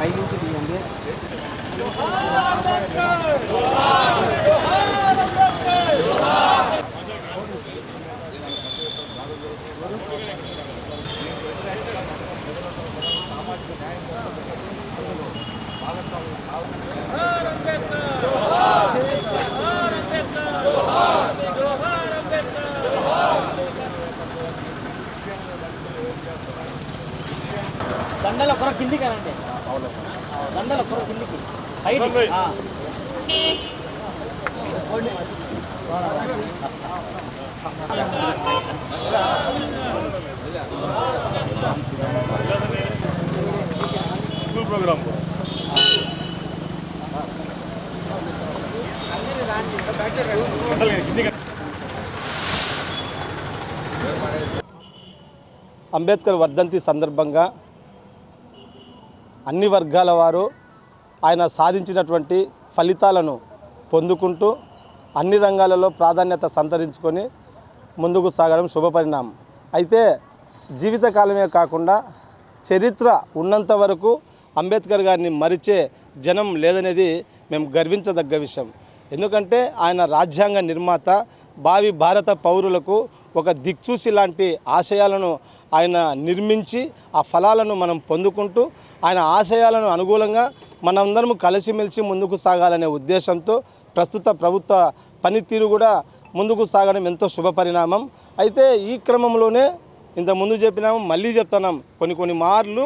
아이고, 그게 뭔데? కిందికి అనండి దండల కొర కిందికి. పైకి ఆ. అంబేద్కర్ వర్ధంతి సందర్భంగా అన్ని వర్గాల వారు ఆయన సాధించినటువంటి ఫలితాలను పొందుకుంటూ అన్ని రంగాలలో ప్రాధాన్యత సంతరించుకొని ముందుకు సాగడం శుభపరిణామం. అయితే జీవితకాలమే కాకుండా చరిత్ర ఉన్నంత వరకు అంబేద్కర్ గారిని మరిచే జనం లేదనేది మేము గర్వించదగ్గ విషయం. ఎందుకంటే ఆయన రాజ్యాంగ నిర్మాత భావి భారత పౌరులకు ఒక దిక్చూసి లాంటి ఆశయాలను ఆయన నిర్మించి ఆ ఫలాలను మనం పొందుకుంటూ ఆయన ఆశయాలను అనుకూలంగా మనందరం కలిసిమెలిసి ముందుకు సాగాలనే ఉద్దేశంతో ప్రస్తుత ప్రభుత్వ పనితీరు కూడా ముందుకు సాగడం ఎంతో శుభపరిణామం అయితే ఈ క్రమంలోనే ఇంత ముందు చెప్పినాము మళ్ళీ చెప్తున్నాం. కొన్ని కొన్ని మార్లు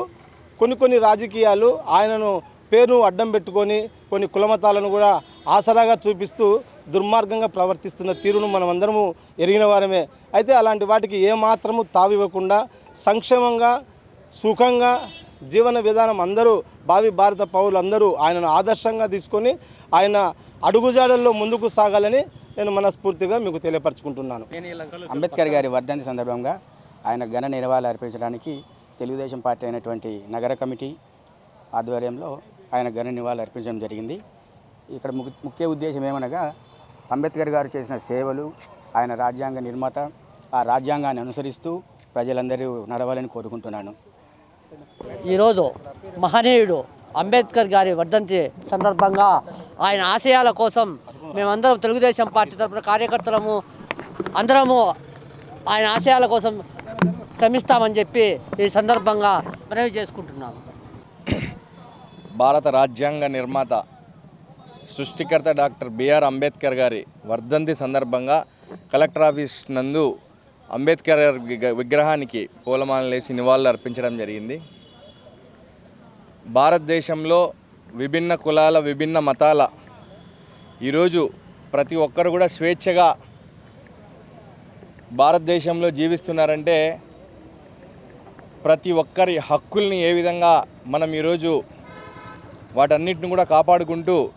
కొన్ని కొన్ని రాజకీయాలు ఆయనను పేరును అడ్డం పెట్టుకొని కొన్ని కులమతాలను కూడా ఆసరాగా చూపిస్తూ దుర్మార్గంగా ప్రవర్తిస్తున్న తీరును మనం అందరము ఎరిగిన వారమే. అయితే అలాంటి వాటికి ఏమాత్రము తావివ్వకుండా సంక్షేమంగా సుఖంగా జీవన విధానం అందరూ భావి భారత పౌరులు అందరూ ఆయనను ఆదర్శంగా తీసుకొని ఆయన అడుగుజాడల్లో ముందుకు సాగాలని నేను మనస్ఫూర్తిగా మీకు తెలియపరచుకుంటున్నాను. అంబేద్కర్ గారి వర్ధంతి సందర్భంగా ఆయన ఘన నివాళులు అర్పించడానికి తెలుగుదేశం పార్టీ అయినటువంటి నగర కమిటీ ఆధ్వర్యంలో ఆయన ఘన నివాళులు అర్పించడం జరిగింది. ఇక్కడ ముఖ్య ఉద్దేశం ఏమనగా అంబేద్కర్ గారు చేసిన సేవలు ఆయన రాజ్యాంగ నిర్మాత. ఆ రాజ్యాంగాన్ని అనుసరిస్తూ ప్రజలందరూ నడవాలని కోరుకుంటున్నాను. ఈరోజు మహనీయుడు అంబేద్కర్ గారి వర్ధంతి సందర్భంగా ఆయన ఆశయాల కోసం మేమందరం తెలుగుదేశం పార్టీ తరపున కార్యకర్తలము అందరము ఆయన ఆశయాల కోసం శ్రమిస్తామని చెప్పి ఈ సందర్భంగా మనవి చేసుకుంటున్నాము భారత రాజ్యాంగ నిర్మాత సృష్టికర్త డాక్టర్ బిఆర్ అంబేద్కర్ గారి వర్ధంతి సందర్భంగా కలెక్టర్ ఆఫీస్ నందు అంబేద్కర్ విగ్రహానికి విగ- విగ్రహానికి పూలమాలలేసి నివాళులు అర్పించడం జరిగింది. భారతదేశంలో విభిన్న కులాల విభిన్న మతాల ఈరోజు ప్రతి ఒక్కరు కూడా స్వేచ్ఛగా భారతదేశంలో జీవిస్తున్నారంటే ప్రతి ఒక్కరి హక్కుల్ని ఏ విధంగా మనం ఈరోజు వాటన్నిటిని కూడా కాపాడుకుంటూ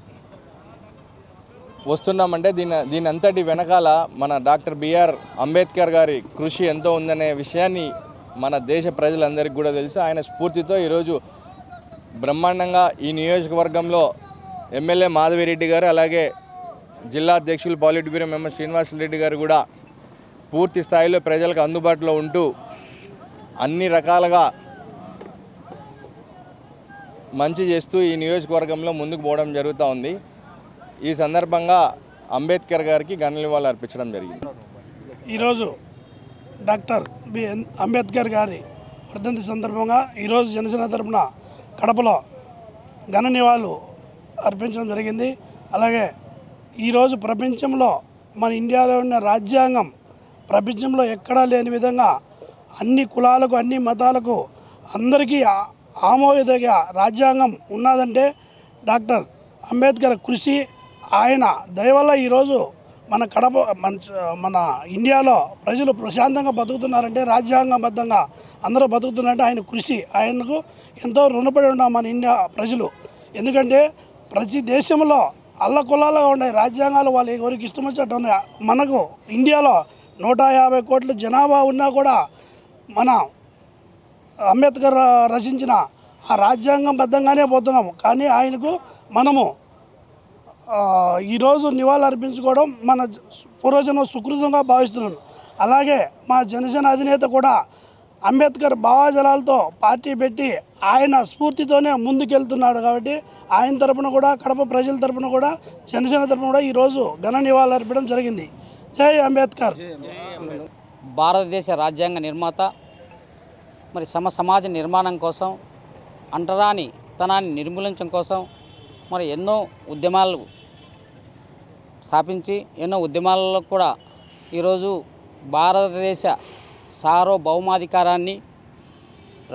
వస్తున్నామంటే దీని దీని అంతటి వెనకాల మన డాక్టర్ బిఆర్ అంబేద్కర్ గారి కృషి ఎంతో ఉందనే విషయాన్ని మన దేశ ప్రజలందరికీ కూడా తెలుసు. ఆయన స్ఫూర్తితో ఈరోజు బ్రహ్మాండంగా ఈ నియోజకవర్గంలో ఎమ్మెల్యే మాధవిరెడ్డి గారు అలాగే జిల్లా అధ్యక్షులు పాలిట్ బ్యూరో మెంబర్ శ్రీనివాసరెడ్డి గారు కూడా పూర్తి స్థాయిలో ప్రజలకు అందుబాటులో ఉంటూ అన్ని రకాలుగా మంచి చేస్తూ ఈ నియోజకవర్గంలో ముందుకు పోవడం జరుగుతూ ఉంది. ఈ సందర్భంగా అంబేద్కర్ గారికి ఘన నివాళులు అర్పించడం జరిగింది. ఈరోజు డాక్టర్ బి అంబేద్కర్ గారి వర్ధంతి సందర్భంగా ఈరోజు జనసేన తరపున కడపలో ఘన నివాళులు అర్పించడం జరిగింది. అలాగే ఈరోజు ప్రపంచంలో మన ఇండియాలో ఉన్న రాజ్యాంగం ప్రపంచంలో ఎక్కడా లేని విధంగా అన్ని కులాలకు అన్ని మతాలకు అందరికీ ఆ- ఆమోదయోగ్య రాజ్యాంగం ఉన్నదంటే డాక్టర్ అంబేద్కర్ కృషి. ఆయన దయవల్ల ఈరోజు మన కడప మన మన ఇండియాలో ప్రజలు ప్రశాంతంగా బతుకుతున్నారంటే రాజ్యాంగబద్ధంగా అందరూ బతుకుతున్నారంటే ఆయన కృషి. ఆయనకు ఎంతో రుణపడి ఉన్నాం మన ఇండియా ప్రజలు. ఎందుకంటే ప్రతి దేశంలో అల్ల కులాలుగా ఉండే రాజ్యాంగాలు వాళ్ళు ఎవరికి ఇష్టం వచ్చినట్టు ఉన్నాయి మనకు ఇండియాలో నూట యాభై కోట్ల జనాభా ఉన్నా కూడా మన అంబేద్కర్ రచించిన ఆ రాజ్యాంగం బద్దంగానే పోతున్నాము. కానీ ఆయనకు మనము ఈరోజు నివాళులు అర్పించుకోవడం మన జ- పూర్వజన్మ సుకృతంగా భావిస్తున్నాను. అలాగే మా జనసేన అధినేత కూడా అంబేద్కర్ భావాజలాలతో పార్టీ పెట్టి ఆయన స్ఫూర్తితోనే ముందుకెళ్తున్నాడు కాబట్టి ఆయన తరపున కూడా కడప ప్రజల తరపున కూడా జనసేన తరపున కూడా ఈరోజు ఘన నివాళులు అర్పడం జరిగింది. జై అంబేద్కర్. భారతదేశ రాజ్యాంగ నిర్మాత మరి సమ సమాజ నిర్మాణం కోసం అంటరాని తనాన్ని నిర్మూలించడం కోసం మరి ఎన్నో ఉద్యమాలు స్థాపించి ఎన్నో ఉద్యమాలలో కూడా ఈరోజు భారతదేశ సార్వభౌమాధికారాన్ని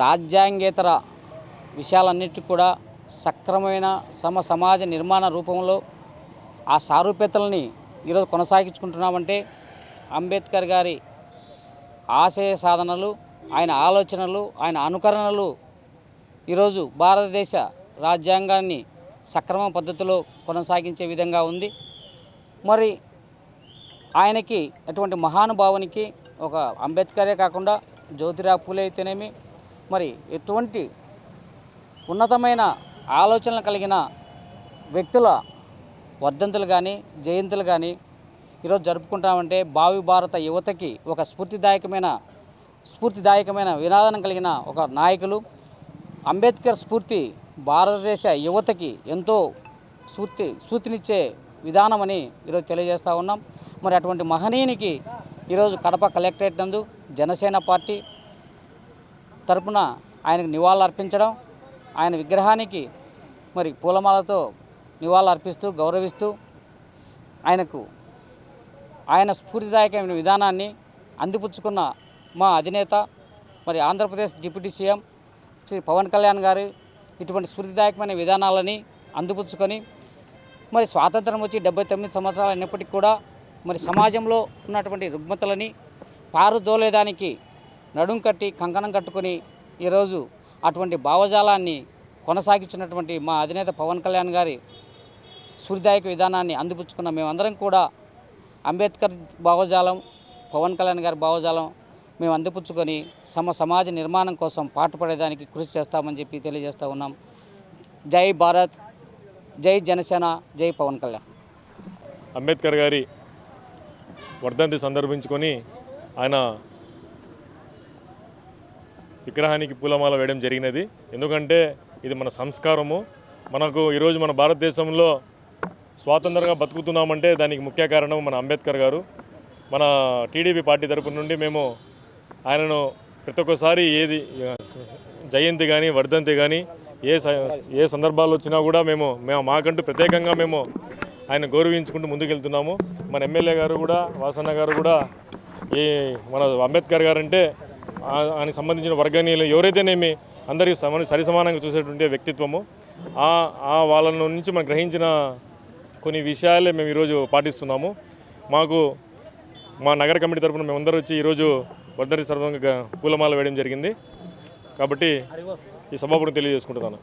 రాజ్యాంగేతర విషయాలన్నిటి కూడా సక్రమమైన సమ సమాజ నిర్మాణ రూపంలో ఆ సారూప్యతల్ని ఈరోజు కొనసాగించుకుంటున్నామంటే అంబేద్కర్ గారి ఆశయ సాధనలు ఆయన ఆలోచనలు ఆయన అనుకరణలు ఈరోజు భారతదేశ రాజ్యాంగాన్ని సక్రమ పద్ధతిలో కొనసాగించే విధంగా ఉంది. మరి ఆయనకి అటువంటి మహానుభావునికి ఒక అంబేద్కరే కాకుండా జ్యోతిరావు పూలే అయితేనేమి మరి ఎటువంటి ఉన్నతమైన ఆలోచనలు కలిగిన వ్యక్తుల వర్ధంతులు కానీ జయంతులు కానీ ఈరోజు జరుపుకుంటామంటే భావి భారత యువతకి ఒక స్ఫూర్తిదాయకమైన స్ఫూర్తిదాయకమైన వినాదనం కలిగిన ఒక నాయకులు. అంబేద్కర్ స్ఫూర్తి భారతదేశ యువతకి ఎంతో స్ఫూర్తి స్ఫూర్తినిచ్చే విధానమని ఈరోజు తెలియజేస్తూ ఉన్నాం. మరి అటువంటి మహనీయునికి ఈరోజు కడప కలెక్టరేట్ నందు జనసేన పార్టీ తరపున ఆయనకు నివాళులు అర్పించడం ఆయన విగ్రహానికి మరి పూలమాలతో నివాళులు అర్పిస్తూ గౌరవిస్తూ ఆయనకు ఆయన స్ఫూర్తిదాయకమైన విధానాన్ని అందిపుచ్చుకున్న మా అధినేత మరి ఆంధ్రప్రదేశ్ డిప్యూటీ సీఎం శ్రీ పవన్ కళ్యాణ్ గారు ఇటువంటి స్ఫూర్తిదాయకమైన విధానాలని అందిపుచ్చుకొని మరి స్వాతంత్రం వచ్చి డెబ్బై తొమ్మిది సంవత్సరాలు అయినప్పటికీ కూడా మరి సమాజంలో ఉన్నటువంటి రుగ్మతలని పారుదోలేదానికి నడుం కట్టి కంకణం కట్టుకొని ఈరోజు అటువంటి భావజాలాన్ని కొనసాగించినటువంటి మా అధినేత పవన్ కళ్యాణ్ గారి సూర్యదాయక విధానాన్ని అందిపుచ్చుకున్న మేమందరం కూడా అంబేద్కర్ భావజాలం పవన్ కళ్యాణ్ గారి భావజాలం మేము అందిపుచ్చుకొని సమ సమాజ నిర్మాణం కోసం పాటుపడేదానికి కృషి చేస్తామని చెప్పి తెలియజేస్తూ ఉన్నాం. జై భారత్. జై జనసేన జై పవన్ కళ్యాణ్. అంబేద్కర్ గారి వర్ధంతి సందర్భించుకొని ఆయన విగ్రహానికి పూలమాల వేయడం జరిగినది. ఎందుకంటే ఇది మన సంస్కారము. మనకు ఈరోజు మన భారతదేశంలో స్వాతంత్రంగా బతుకుతున్నామంటే దానికి ముఖ్య కారణం మన అంబేద్కర్ గారు. మన టీడీపీ పార్టీ తరపు నుండి మేము ఆయనను ప్రతి ఒక్కసారి ఏది జయంతి కానీ వర్ధంతి కానీ ఏ స- ఏ సందర్భాలు వచ్చినా కూడా మేము మేము మాకంటూ ప్రత్యేకంగా మేము ఆయన గౌరవించుకుంటూ ముందుకెళ్తున్నాము. మన ఎమ్మెల్యే గారు కూడా వాసన్న గారు కూడా ఈ మన అంబేద్కర్ గారు అంటే ఆయనకు సంబంధించిన వర్గనీయులు ఎవరైతేనేమి అందరికీ సమ సరి సమానంగా చూసేటువంటి వ్యక్తిత్వము ఆ ఆ వాళ్ళ నుంచి మనం గ్రహించిన కొన్ని విషయాలే మేము ఈరోజు పాటిస్తున్నాము. మాకు మా నగర కమిటీ తరపున మేమందరూ వచ్చి ఈరోజు వర్ధరి సర్వంగా పూలమాల వేయడం జరిగింది. కాబట్టి ఈ సభాపతిని తెలియజేసుకుంటున్నాను.